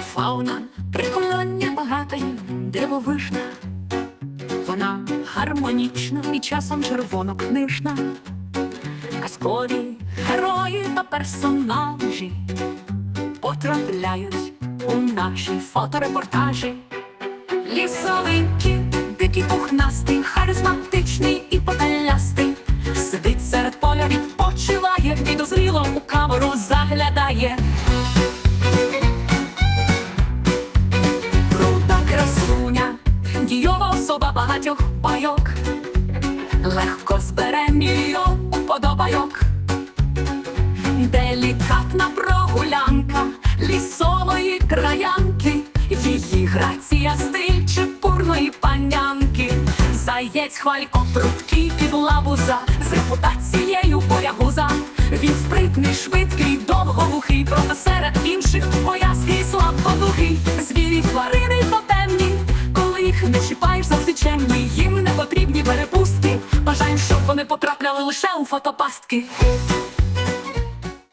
фауна, прикольоння багатої, дивовижна. Вона гармонічна і часом червонокнижна. Казкові герої та персонажі потрапляють у наші фоторепортажі. Лісовики, дикі пухнастий, харизматичний і попелястий. Сидить серед поля, відпочиває, підозріло у камеру заглядає. Особа багатьох байок. Легко збере мільйон уподобайок. Делікатна прогулянка лісової краянки, її грація стиль чепурної панянки. Заєць хвалько прудкий під лабуза, з репутацією боягуза. Він спритний, швидкий, довговухий, проте серед інших боязкий, слабкодухий. Звірі тварини не чіпаєш, завжди чемні. Їм не потрібні перепустки. Бажаємо, щоб вони потрапляли лише у фотопастки.